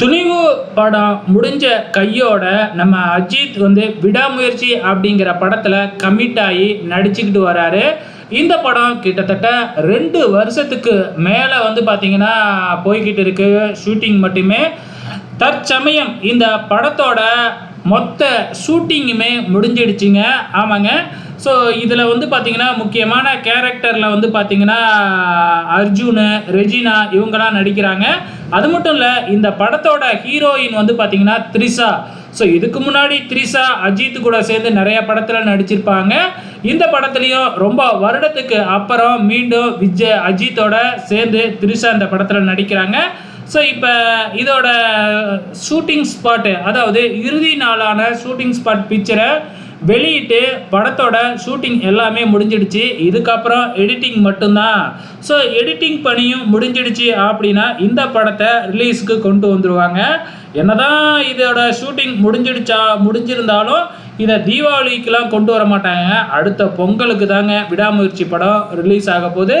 துணிவு படம் முடிஞ்ச கையோட நம்ம அஜித் வந்து விடாமுயற்சி அப்படிங்கிற படத்தில் கமிட் ஆகி நடிச்சுக்கிட்டு வராரு. இந்த படம் கிட்டத்தட்ட ரெண்டு வருஷத்துக்கு மேலே வந்து பார்த்திங்கன்னா போய்கிட்டு இருக்கு. ஷூட்டிங் மட்டுமே. தற்சமயம் இந்த படத்தோட மொத்த ஷூட்டிங்குமே முடிஞ்சிடுச்சுங்க. ஆமாங்க. ஸோ இதில் வந்து பார்த்திங்கன்னா முக்கியமான கேரக்டரில் வந்து பார்த்திங்கன்னா அர்ஜுனு ரெஜினா இவங்கெல்லாம் நடிக்கிறாங்க. அது மட்டும் இல்லை இந்த படத்தோட ஹீரோயின் வந்து பார்த்தீங்கன்னா த்ரிஷா. ஸோ இதுக்கு முன்னாடி த்ரிஷா அஜித் கூட சேர்ந்து நிறைய படத்தில் நடிச்சிருப்பாங்க. இந்த படத்துலையும் ரொம்ப வருடத்துக்கு அப்புறம் மீண்டும் விஜய் அஜித்தோட சேர்ந்து த்ரிஷா இந்த படத்தில் நடிக்கிறாங்க. ஸோ இப்போ இதோட ஷூட்டிங் ஸ்பாட்டு அதாவது இறுதி நாளான ஷூட்டிங் ஸ்பாட் பிக்சரை வெளியிட்டு படத்தோட ஷூட்டிங் எல்லாமே முடிஞ்சிடுச்சு. இதுக்கப்புறம் எடிட்டிங் மட்டும்தான். ஸோ எடிட்டிங் பணியும் முடிஞ்சிடுச்சு அப்படின்னா இந்த படத்தை ரிலீஸுக்கு கொண்டு வந்துடுவாங்க என்னதான் இதோட ஷூட்டிங் முடிஞ்சிடுச்சா முடிஞ்சிருந்தாலும் இதை தீபாவளிக்கெலாம் கொண்டு வர மாட்டாங்க. அடுத்த பொங்கலுக்கு தாங்க விடாமுயற்சி படம் ரிலீஸ் ஆக போது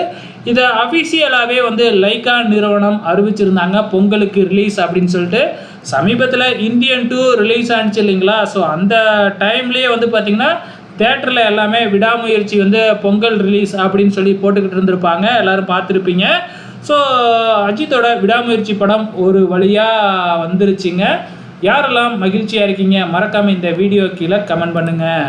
இதை அஃபிஷியலாகவே வந்து லைக்கா நிறுவனம் அறிவிச்சிருந்தாங்க. பொங்கலுக்கு ரிலீஸ் அப்படின்னு சொல்லிட்டு. சமீபத்தில் இந்தியன் டூ ரிலீஸ் ஆனிச்சு இல்லைங்களா? ஸோ அந்த டைம்லேயே வந்து பார்த்திங்கன்னா தேட்டரில் எல்லாமே விடாமுயற்சி வந்து பொங்கல் ரிலீஸ் அப்படின்னு சொல்லி போட்டுக்கிட்டு இருந்திருப்பாங்க. எல்லோரும் பார்த்துருப்பீங்க. ஸோ அஜித்தோட விடாமுயற்சி படம் ஒரு வழியாக வந்துருச்சுங்க. யாரெல்லாம் மகிழ்ச்சியாக இருக்கீங்க மறக்காமல் இந்த வீடியோ கீழே கமெண்ட் பண்ணுங்கள்